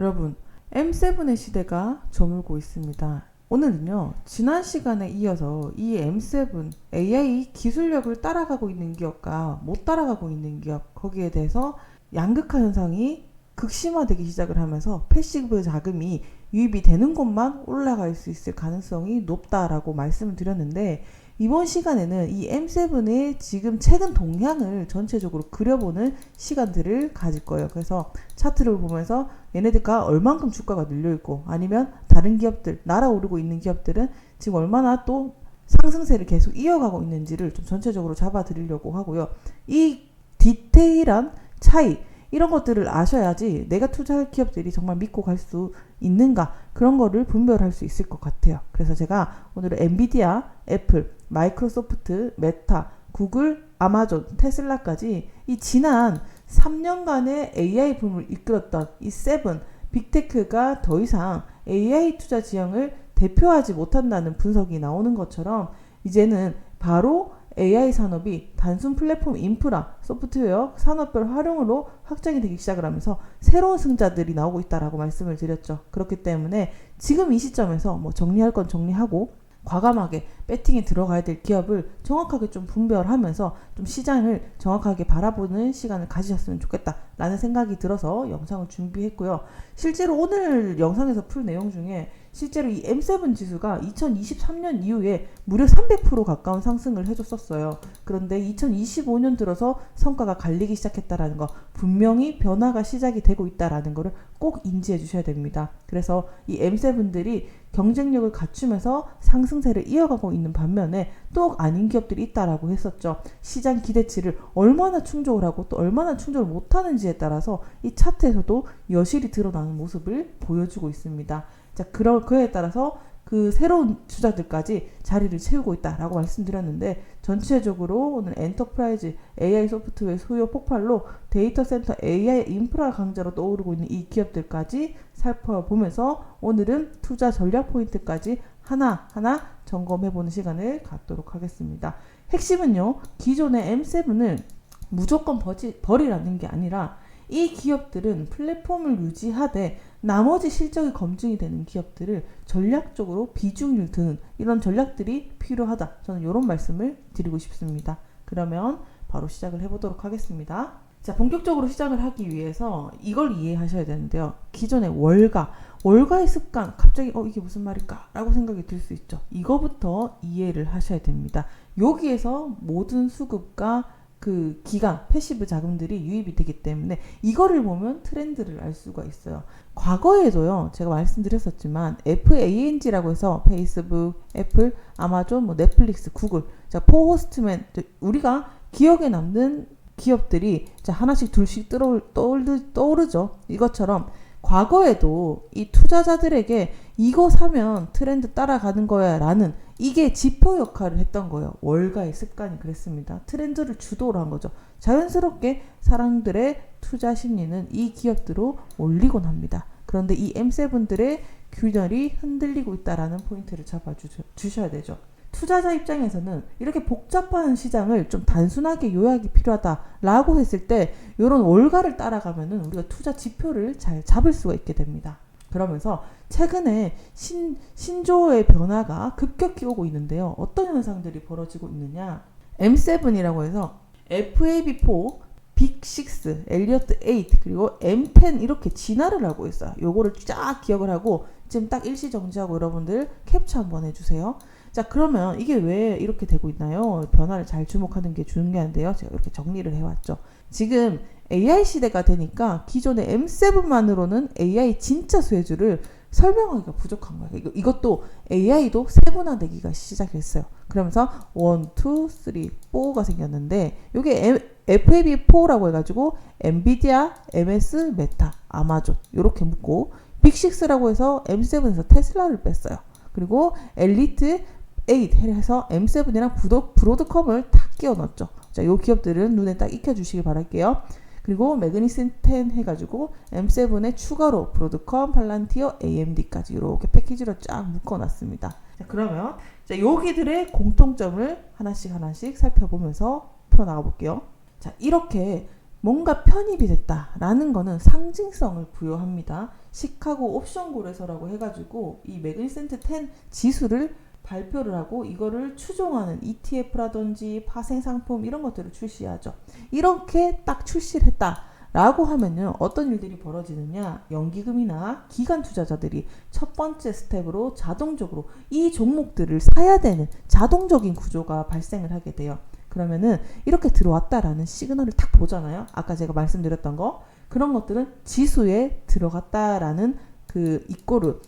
여러분, M7의 시대가 저물고 있습니다. 오늘은요, 지난 시간에 이어서 이 M7 AI 기술력을 따라가고 있는 기업과 못 따라가고 있는 기업, 거기에 대해서 양극화 현상이 극심화되기 시작을 하면서 패시브 자금이 유입이 되는 곳만 올라갈 수 있을 가능성이 높다라고 말씀을 드렸는데 이번 시간에는 이 M7의 지금 최근 동향을 전체적으로 그려보는 시간들을 가질 거예요. 그래서 차트를 보면서 얘네들과 얼만큼 주가가 늘려 있고 아니면 다른 기업들 날아오르고 있는 기업들은 지금 얼마나 또 상승세를 계속 이어가고 있는지를 좀 전체적으로 잡아드리려고 하고요. 이 디테일한 차이 이런 것들을 아셔야지 내가 투자할 기업들이 정말 믿고 갈 수 있는가 그런 거를 분별할 수 있을 것 같아요. 그래서 제가 오늘은 엔비디아, 애플, 마이크로소프트, 메타, 구글, 아마존, 테슬라까지 이 지난 3년간의 AI 붐을 이끌었던 이 세븐 빅테크가 더 이상 AI 투자 지형을 대표하지 못한다는 분석이 나오는 것처럼 이제는 바로 AI 산업이 단순 플랫폼 인프라, 소프트웨어, 산업별 활용으로 확장이 되기 시작을 하면서 새로운 승자들이 나오고 있다라고 말씀을 드렸죠. 그렇기 때문에 지금 이 시점에서 뭐 정리할 건 정리하고 과감하게 배팅에 들어가야 될 기업을 정확하게 좀 분별하면서 좀 시장을 정확하게 바라보는 시간을 가지셨으면 좋겠다라는 생각이 들어서 영상을 준비했고요. 실제로 오늘 영상에서 풀 내용 중에 실제로 이 M7 지수가 2023년 이후에 무려 300% 가까운 상승을 해줬었어요. 그런데 2025년 들어서 성과가 갈리기 시작했다라는 거 분명히 변화가 시작이 되고 있다라는 거를 꼭 인지해 주셔야 됩니다. 그래서 이 M7들이 경쟁력을 갖추면서 상승세를 이어가고 있는 반면에 또 아닌 기업들이 있다라고 했었죠. 시장 기대치를 얼마나 충족을 하고 또 얼마나 충족을 못하는지에 따라서 이 차트에서도 여실히 드러나는 모습을 보여주고 있습니다. 자, 그러, 그에 따라서 그 새로운 주자들까지 자리를 채우고 있다라고 말씀드렸는데 전체적으로 오늘 엔터프라이즈 AI 소프트웨어 수요 폭발로 데이터 센터 AI 인프라 강자로 떠오르고 있는 이 기업들까지 살펴보면서 오늘은 투자 전략 포인트까지 하나하나 점검해보는 시간을 갖도록 하겠습니다. 핵심은요, 기존의 M7을 무조건 버지, 버리라는 게 아니라 이 기업들은 플랫폼을 유지하되 나머지 실적이 검증이 되는 기업들을 전략적으로 비중을 드는 이런 전략들이 필요하다. 저는 이런 말씀을 드리고 싶습니다. 그러면 바로 시작을 해보도록 하겠습니다. 자, 본격적으로 시작을 하기 위해서 이걸 이해하셔야 되는데요. 기존의 월가, 월가의 습관, 갑자기 어 이게 무슨 말일까? 라고 생각이 들 수 있죠. 이거부터 이해를 하셔야 됩니다. 여기에서 모든 수급과 그 기간, 패시브 자금들이 유입이 되기 때문에 이거를 보면 트렌드를 알 수가 있어요. 과거에도요, 제가 말씀드렸었지만 FANG라고 해서 페이스북, 애플, 아마존, 뭐 넷플릭스, 구글, 자, 포호스트맨, 우리가 기억에 남는 기업들이 자, 하나씩 둘씩 떠오르, 떠오르, 떠오르죠. 이것처럼 과거에도 이 투자자들에게 이거 사면 트렌드 따라가는 거야 라는 이게 지표 역할을 했던 거예요. 월가의 습관이 그랬습니다. 트렌드를 주도를 한 거죠. 자연스럽게 사람들의 투자 심리는 이 기업들로 올리곤 합니다. 그런데 이 M7들의 균열이 흔들리고 있다라는 포인트를 잡아주셔야 되죠. 투자자 입장에서는 이렇게 복잡한 시장을 좀 단순하게 요약이 필요하다라고 했을 때 이런 월가를 따라가면은 우리가 투자 지표를 잘 잡을 수가 있게 됩니다. 그러면서 최근에 신, 신조어의 변화가 급격히 오고 있는데요. 어떤 현상들이 벌어지고 있느냐. M7이라고 해서 FAB4, 빅6, 엘리어트 8, 그리고 M10 이렇게 진화를 하고 있어요. 요거를 쫙 기억을 하고 지금 딱 일시정지하고 여러분들 캡처 한번 해주세요. 자 그러면 이게 왜 이렇게 되고 있나요? 변화를 잘 주목하는 게 중요한데요. 제가 이렇게 정리를 해왔죠. 지금 AI 시대가 되니까 기존의 M7만으로는 AI 진짜 수혜주를 설명하기가 부족한 거예요. 이것도 AI도 세분화되기가 시작했어요. 그러면서 1, 2, 3, 4가 생겼는데 이게 FAB4라고 해가지고 엔비디아, MS, 메타, 아마존 이렇게 묶고 빅6라고 해서 M7에서 테슬라를 뺐어요. 그리고 엘리트 8 해서 M7이랑 브로드컴을 다 끼워 넣었죠. 자, 요 기업들은 눈에 딱 익혀 주시길 바랄게요. 그리고 매그니슨 10 해가지고 M7에 추가로 브로드컴, 팔란티어, AMD까지 이렇게 패키지로 쫙 묶어놨습니다. 자, 그러면 자, 여기들의 공통점을 하나씩 하나씩 살펴보면서 풀어나가 볼게요. 자, 이렇게 뭔가 편입이 됐다라는 거는 상징성을 부여합니다. 시카고 옵션 거래소라고 해가지고 이 매그니센트 10 지수를 발표를 하고 이거를 추종하는 ETF라든지 파생 상품 이런 것들을 출시하죠. 이렇게 딱 출시를 했다 라고 하면요. 어떤 일들이 벌어지느냐? 연기금이나 기관 투자자들이 첫 번째 스텝으로 자동적으로 이 종목들을 사야 되는 자동적인 구조가 발생을 하게 돼요. 그러면은 이렇게 들어왔다라는 시그널을 딱 보잖아요. 아까 제가 말씀드렸던 거 그런 것들은 지수에 들어갔다라는 그 이꼬르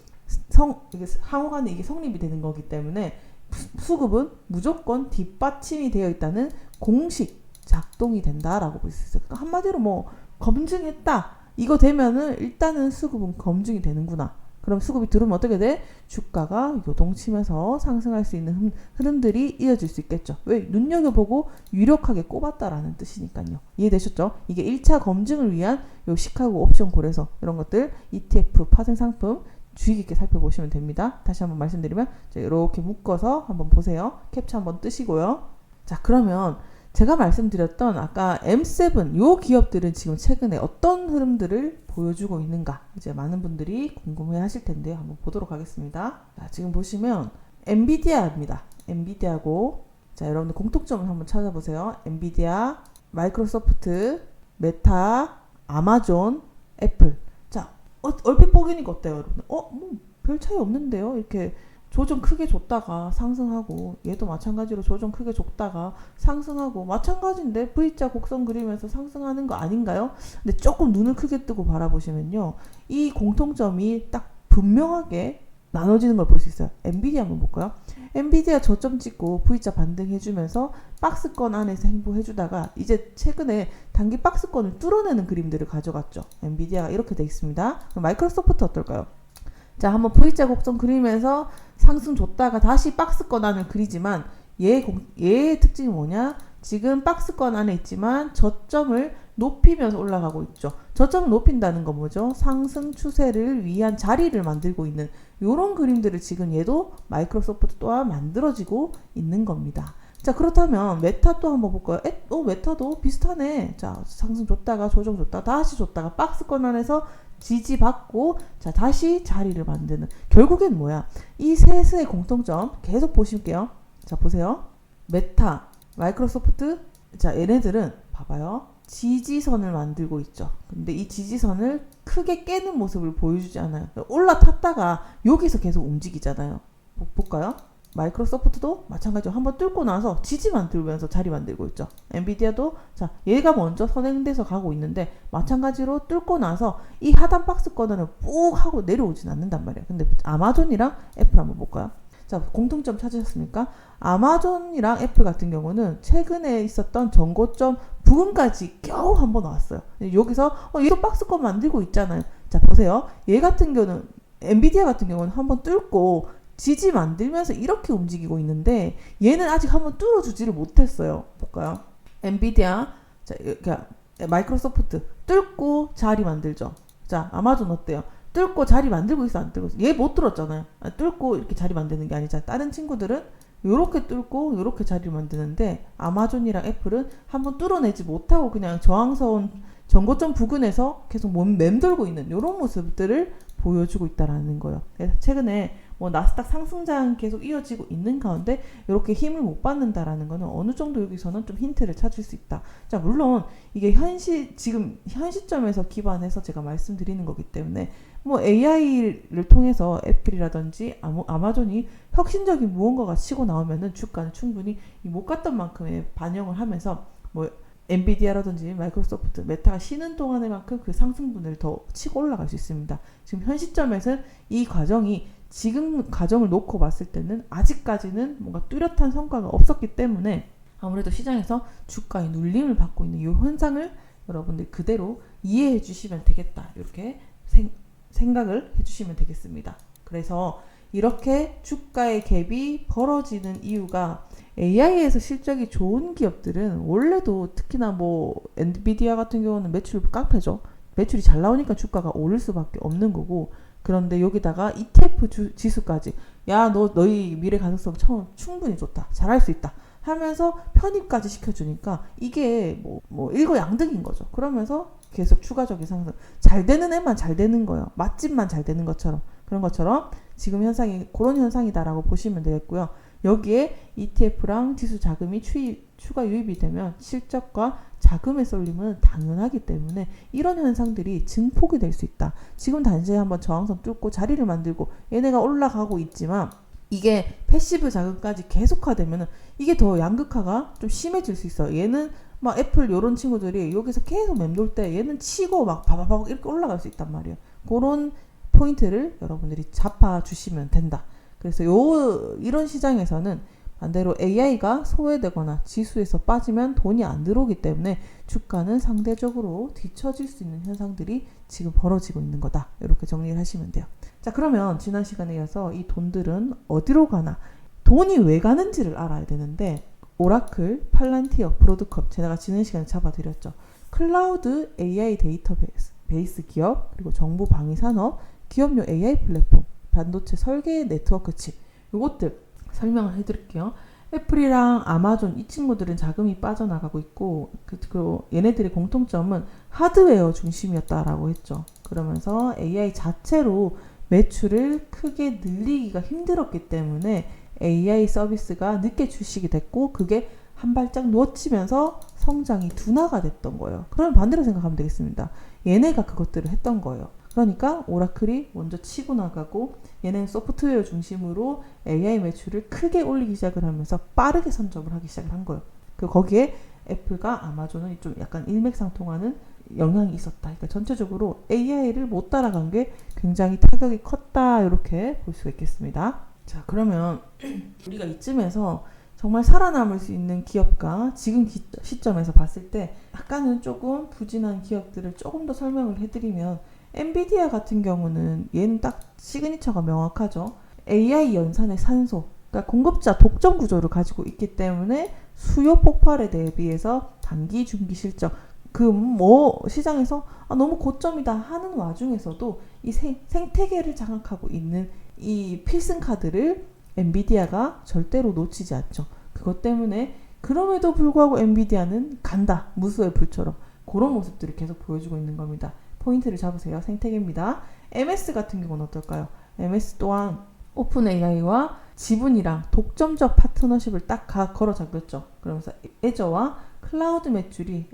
성 이게 상호간에 이게 성립이 되는 거기 때문에 수- 수급은 무조건 뒷받침이 되어 있다는 공식 작동이 된다라고 볼 수 있어요. 그러니까 한마디로 뭐 검증했다 이거 되면은 일단은 수급은 검증이 되는구나. 그럼 수급이 들어오면 어떻게 돼? 주가가 요동치면서 상승할 수 있는 흐름- 흐름들이 이어질 수 있겠죠. 왜? 눈여겨보고 유력하게 꼽았다라는 뜻이니까요. 이해되셨죠? 이게 1차 검증을 위한 요 시카고 옵션 고래서 이런 것들 ETF 파생 상품 주의 깊게 살펴보시면 됩니다. 다시 한번 말씀드리면 자, 이렇게 묶어서 한번 보세요. 캡처 한번 뜨시고요. 자, 그러면 제가 말씀드렸던 아까 M7 요 기업들은 지금 최근에 어떤 흐름들을 보여주고 있는가 이제 많은 분들이 궁금해 하실 텐데요. 한번 보도록 하겠습니다. 자, 지금 보시면 엔비디아입니다. 엔비디아고 자, 여러분들 공통점을 한번 찾아보세요. 엔비디아, 마이크로소프트, 메타, 아마존, 애플. 자, 어, 얼핏 보기니까 어때요, 여러분? 어, 뭐 별 차이 없는데요. 이렇게 조정 크게 줬다가 상승하고 얘도 마찬가지로 조정 크게 줬다가 상승하고 마찬가지인데 V자 곡선 그리면서 상승하는 거 아닌가요? 근데 조금 눈을 크게 뜨고 바라보시면요. 이 공통점이 딱 분명하게 나눠지는 걸 볼 수 있어요. 엔비디아 한번 볼까요? 엔비디아 저점 찍고 V자 반등해주면서 박스권 안에서 행보해주다가 이제 최근에 단기 박스권을 뚫어내는 그림들을 가져갔죠. 엔비디아가 이렇게 돼 있습니다. 마이크로소프트 어떨까요? 자, 한번 V자 곡선 그리면서 상승 줬다가 다시 박스권 안을 그리지만 얘 공, 얘의 특징이 뭐냐? 지금 박스권 안에 있지만 저점을 높이면서 올라가고 있죠. 저점을 높인다는 건 뭐죠? 상승 추세를 위한 자리를 만들고 있는 이런 그림들을 지금 얘도 마이크로소프트 또한 만들어지고 있는 겁니다. 자 그렇다면 메타 또 한번 볼까요? 에, 어 메타도 비슷하네. 자 상승 줬다가 조정 줬다가 다시 줬다가 박스권 안에서 지지 받고 자 다시 자리를 만드는 결국엔 뭐야? 이 셋의 공통점 계속 보실게요. 자 보세요. 메타, 마이크로소프트 자 얘네들은 봐봐요. 지지선을 만들고 있죠. 근데 이 지지선을 크게 깨는 모습을 보여주지 않아요. 올라탔다가 여기서 계속 움직이잖아요. 보- 볼까요? 마이크로소프트도 마찬가지로 한번 뚫고 나서 지지 만 들면서 자리 만들고 있죠. 엔비디아도 자 얘가 먼저 선행돼서 가고 있는데 마찬가지로 뚫고 나서 이 하단 박스권을 꾹 하고 내려오진 않는단 말이에요. 근데 아마존이랑 애플 한번 볼까요? 자 공통점 찾으셨습니까? 아마존이랑 애플 같은 경우는 최근에 있었던 전고점 부근까지 겨우 한 번 왔어요. 여기서 어, 얘도 박스권 만들고 있잖아요. 자 보세요. 얘 같은 경우는 엔비디아 같은 경우는 한번 뚫고 지지 만들면서 이렇게 움직이고 있는데 얘는 아직 한번 뚫어주지를 못했어요. 볼까요? 엔비디아, 자, 그러니까 마이크로소프트 뚫고 자리 만들죠. 자, 아마존 어때요? 뚫고 자리 만들고 있어 안 뚫고 있어? 얘 못 뚫었잖아요. 아, 뚫고 이렇게 자리 만드는 게 아니잖아. 다른 친구들은 요렇게 뚫고 요렇게 자리를 만드는데 아마존이랑 애플은 한번 뚫어내지 못하고 그냥 저항선 전고점 부근에서 계속 몸 맴돌고 있는 이런 모습들을 보여주고 있다라는 거예요. 그래서 최근에 뭐 나스닥 상승장 계속 이어지고 있는 가운데 이렇게 힘을 못 받는다라는 거는 어느 정도 여기서는 좀 힌트를 찾을 수 있다. 자 물론 이게 현시 지금 현 시점에서 기반해서 제가 말씀드리는 거기 때문에 뭐 AI를 통해서 애플이라든지 아마, 아마존이 혁신적인 무언가가 치고 나오면은 주가는 충분히 이못 갔던 만큼의 반영을 하면서 뭐 엔비디아라든지 마이크로소프트, 메타가 쉬는 동안에만큼 그 상승분을 더 치고 올라갈 수 있습니다. 지금 현 시점에서는 이 과정이 지금 과정을 놓고 봤을 때는 아직까지는 뭔가 뚜렷한 성과가 없었기 때문에 아무래도 시장에서 주가의 눌림을 받고 있는 이 현상을 여러분들 그대로 이해해 주시면 되겠다. 이렇게 생, 생각을 해 주시면 되겠습니다. 그래서 이렇게 주가의 갭이 벌어지는 이유가 AI에서 실적이 좋은 기업들은 원래도 특히나 뭐 엔비디아 같은 경우는 매출 깡패죠. 매출이 잘 나오니까 주가가 오를 수밖에 없는 거고 그런데 여기다가 ETF 주, 지수까지 야 너 너희 미래 가능성 처음 충분히 좋다 잘할 수 있다 하면서 편입까지 시켜주니까 이게 뭐, 뭐 일거양득인 거죠. 그러면서 계속 추가적인 상승. 잘 되는 애만 잘 되는 거예요. 맛집만 잘 되는 것처럼 그런 것처럼 지금 현상이 그런 현상이다라고 보시면 되겠고요. 여기에 ETF랑 지수 자금이 추이, 추가 유입이 되면 실적과 자금의 쏠림은 당연하기 때문에 이런 현상들이 증폭이 될 수 있다. 지금 단시에 한번 저항선 뚫고 자리를 만들고 얘네가 올라가고 있지만 이게 패시브 자금까지 계속화되면은 이게 더 양극화가 좀 심해질 수 있어요. 얘는 막 애플 요런 친구들이 여기서 계속 맴돌 때 얘는 치고 막 바바박 이렇게 올라갈 수 있단 말이에요. 그런 포인트를 여러분들이 잡아 주시면 된다. 그래서 요 이런 시장에서는 반대로 AI가 소외되거나 지수에서 빠지면 돈이 안 들어오기 때문에 주가는 상대적으로 뒤처질 수 있는 현상들이 지금 벌어지고 있는 거다. 이렇게 정리를 하시면 돼요. 자, 그러면 지난 시간에 이어서 이 돈들은 어디로 가나? 돈이 왜 가는지를 알아야 되는데 오라클, 팔란티어, 브로드컵 제가 지난 시간에 잡아드렸죠. 클라우드 AI 데이터베이스 베이스 기업 그리고 정보 방위 산업, 기업용 AI 플랫폼, 반도체 설계 네트워크 칩 요것들 설명을 해드릴게요. 애플이랑 아마존 이 친구들은 자금이 빠져나가고 있고 그, 그 얘네들의 공통점은 하드웨어 중심이었다라고 했죠. 그러면서 AI 자체로 매출을 크게 늘리기가 힘들었기 때문에 AI 서비스가 늦게 출시가 됐고 그게 한 발짝 놓치면서 성장이 둔화가 됐던 거예요. 그러면 반대로 생각하면 되겠습니다. 얘네가 그것들을 했던 거예요. 그러니까 오라클이 먼저 치고 나가고 얘는 소프트웨어 중심으로 AI 매출을 크게 올리기 시작을 하면서 빠르게 선점을 하기 시작을 한 거예요. 그 거기에 애플과 아마존은 좀 약간 일맥상통하는 영향이 있었다. 그러니까 전체적으로 AI를 못 따라간 게 굉장히 타격이 컸다. 이렇게 볼 수가 있겠습니다. 자, 그러면 우리가 이쯤에서 정말 살아남을 수 있는 기업과 지금 기, 시점에서 봤을 때 약간은 조금 부진한 기업들을 조금 더 설명을 해드리면 엔비디아 같은 경우는 얘는 딱 시그니처가 명확하죠. AI 연산의 산소, 그러니까 공급자 독점 구조를 가지고 있기 때문에 수요 폭발에 대비해서 단기 중기 실적 그 뭐 시장에서 아, 너무 고점이다 하는 와중에서도 이 생, 생태계를 장악하고 있는 이 필승 카드를 엔비디아가 절대로 놓치지 않죠. 그것 때문에 그럼에도 불구하고 엔비디아는 간다 무수의 불처럼 그런 모습들을 계속 보여주고 있는 겁니다. 포인트를 잡으세요. 생태계입니다. MS 같은 경우는 어떨까요? MS 또한 오픈 AI와 지분이랑 독점적 파트너십을 딱 걸어 잡혔죠. 그러면서 애저와 클라우드 매출이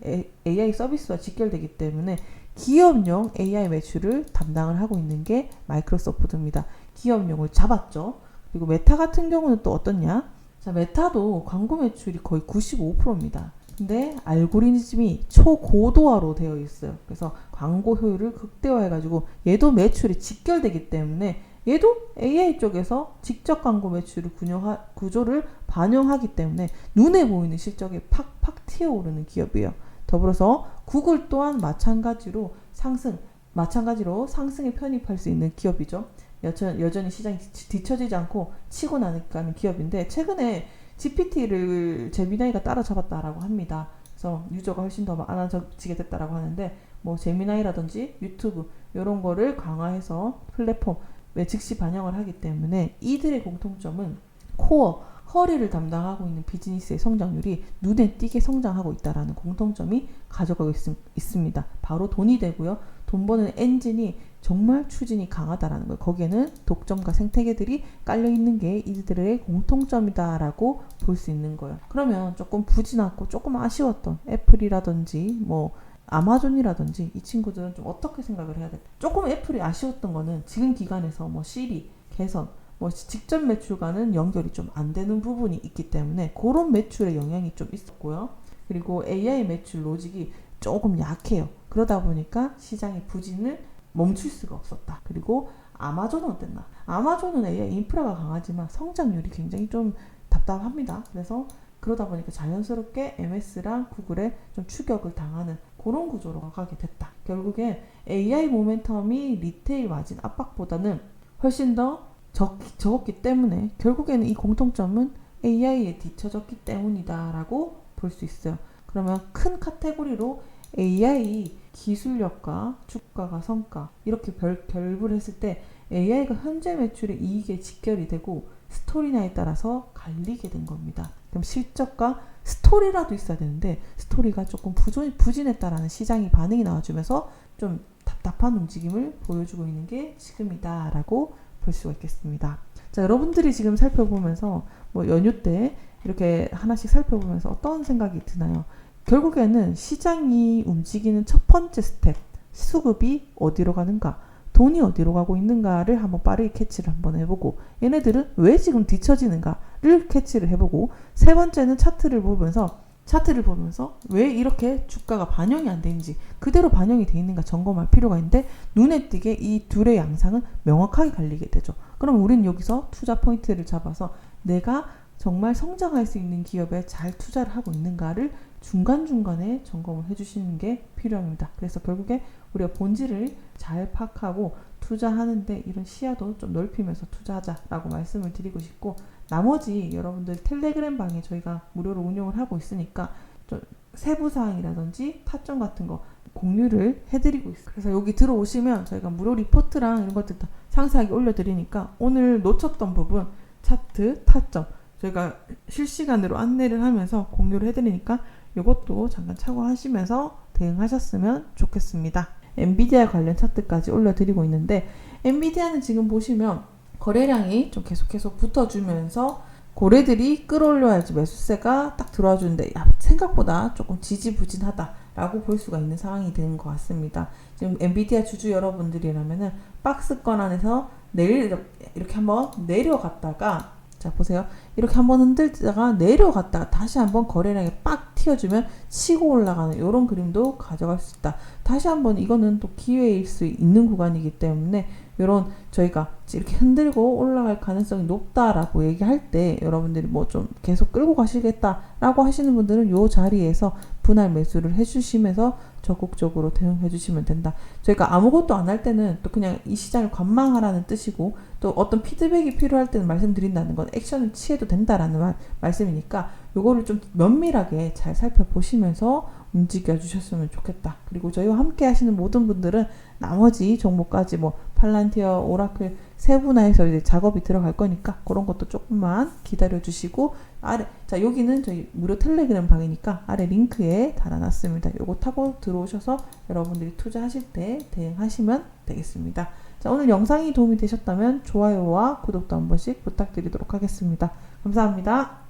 AI 서비스와 직결되기 때문에 기업용 AI 매출을 담당을 하고 있는 게 마이크로소프트입니다. 기업용을 잡았죠. 그리고 메타 같은 경우는 또 어떻냐? 자, 메타도 광고 매출이 거의 95%입니다. 근데 알고리즘이 초고도화로 되어 있어요. 그래서 광고 효율을 극대화해가지고 얘도 매출이 직결되기 때문에 얘도 AI 쪽에서 직접 광고 매출을 구조하, 구조를 반영하기 때문에 눈에 보이는 실적이 팍팍 튀어오르는 기업이에요. 더불어서 구글 또한 마찬가지로 상승, 마찬가지로 상승에 편입할 수 있는 기업이죠. 여전, 여전히 시장이 뒤처지지 않고 치고 나가는 기업인데 최근에 GPT를 제미나이가 따라잡았다라고 합니다. 그래서 유저가 훨씬 더 많아지게 됐다라고 하는데 뭐 제미나이라든지 유튜브 이런 거를 강화해서 플랫폼에 즉시 반영을 하기 때문에 이들의 공통점은 코어 허리를 담당하고 있는 비즈니스의 성장률이 눈에 띄게 성장하고 있다라는 공통점이 가져가고 있, 있습니다. 바로 돈이 되고요. 돈 버는 엔진이 정말 추진이 강하다라는 거예요. 거기에는 독점과 생태계들이 깔려 있는 게 이들의 공통점이다라고 볼 수 있는 거예요. 그러면 조금 부진하고 조금 아쉬웠던 애플이라든지 뭐 아마존이라든지 이 친구들은 좀 어떻게 생각을 해야 돼? 조금 애플이 아쉬웠던 거는 지금 기간에서 뭐 시리 개선 뭐 직접 매출과는 연결이 좀 안 되는 부분이 있기 때문에 그런 매출의 영향이 좀 있었고요. 그리고 AI 매출 로직이 조금 약해요. 그러다 보니까 시장의 부진을 멈출 수가 없었다. 그리고 아마존은 어땠나? 아마존은 AI 인프라가 강하지만 성장률이 굉장히 좀 답답합니다. 그래서 그러다 보니까 자연스럽게 MS랑 구글에 좀 추격을 당하는 그런 구조로 가게 됐다. 결국에 AI 모멘텀이 리테일 마진 압박보다는 훨씬 더 적, 적었기 때문에 결국에는 이 공통점은 AI에 뒤처졌기 때문이다라고 볼 수 있어요. 그러면 큰 카테고리로 AI 기술력과 주가가 성과 이렇게 별, 결부를 했을 때 AI가 현재 매출의 이익에 직결이 되고 스토리나에 따라서 갈리게 된 겁니다. 그럼 실적과 스토리라도 있어야 되는데 스토리가 조금 부진, 부진했다라는 시장이 반응이 나와주면서 좀 답답한 움직임을 보여주고 있는 게 지금이다라고 볼 수가 있겠습니다. 자, 여러분들이 지금 살펴보면서 뭐 연휴 때 이렇게 하나씩 살펴보면서 어떤 생각이 드나요? 결국에는 시장이 움직이는 첫 번째 스텝, 수급이 어디로 가는가, 돈이 어디로 가고 있는가를 한번 빠르게 캐치를 한번 해보고, 얘네들은 왜 지금 뒤처지는가를 캐치를 해보고, 세 번째는 차트를 보면서, 차트를 보면서 왜 이렇게 주가가 반영이 안 되는지, 그대로 반영이 돼 있는가 점검할 필요가 있는데, 눈에 띄게 이 둘의 양상은 명확하게 갈리게 되죠. 그럼 우리는 여기서 투자 포인트를 잡아서 내가 정말 성장할 수 있는 기업에 잘 투자를 하고 있는가를 중간중간에 점검을 해주시는 게 필요합니다. 그래서 결국에 우리가 본질을 잘 파악하고 투자하는데 이런 시야도 좀 넓히면서 투자하자라고 말씀을 드리고 싶고 나머지 여러분들 텔레그램 방에 저희가 무료로 운영을 하고 있으니까 좀 세부 사항이라든지 타점 같은 거 공유를 해드리고 있어요. 그래서 여기 들어오시면 저희가 무료 리포트랑 이런 것들 다 상세하게 올려드리니까 오늘 놓쳤던 부분 차트, 타점 저희가 실시간으로 안내를 하면서 공유를 해드리니까 이것도 잠깐 참고하시면서 대응하셨으면 좋겠습니다. 엔비디아 관련 차트까지 올려드리고 있는데 엔비디아는 지금 보시면 거래량이 좀 계속 계속 붙어주면서 고래들이 끌어올려야지 매수세가 딱 들어와 주는데 야, 생각보다 조금 지지부진하다라고 볼 수가 있는 상황이 되는 것 같습니다. 지금 엔비디아 주주 여러분들이라면은 박스권 안에서 내일 이렇게 한번 내려갔다가 자 보세요 이렇게 한번 흔들다가 내려갔다가 다시 한번 거래량이 빡 튀어주면 치고 올라가는 이런 그림도 가져갈 수 있다. 다시 한번 이거는 또 기회일 수 있는 구간이기 때문에 이런 저희가 이렇게 흔들고 올라갈 가능성이 높다라고 얘기할 때 여러분들이 뭐 좀 계속 끌고 가시겠다라고 하시는 분들은 이 자리에서 분할 매수를 해주시면서 적극적으로 대응해 주시면 된다. 저희가 아무것도 안 할 때는 또 그냥 이 시장을 관망하라는 뜻이고 또 어떤 피드백이 필요할 때는 말씀드린다는 건 액션을 취해도 된다라는 말, 말씀이니까 요거를 좀 면밀하게 잘 살펴보시면서 움직여 주셨으면 좋겠다. 그리고 저희와 함께 하시는 모든 분들은 나머지 종목까지 뭐 팔란티어, 오라클 세분화해서 이제 작업이 들어갈 거니까 그런 것도 조금만 기다려 주시고 아래 자 여기는 저희 무료 텔레그램 방이니까 아래 링크에 달아놨습니다. 요거 타고 들어오셔서 여러분들이 투자하실 때 대응하시면 되겠습니다. 자 오늘 영상이 도움이 되셨다면 좋아요와 구독도 한 번씩 부탁드리도록 하겠습니다. 감사합니다.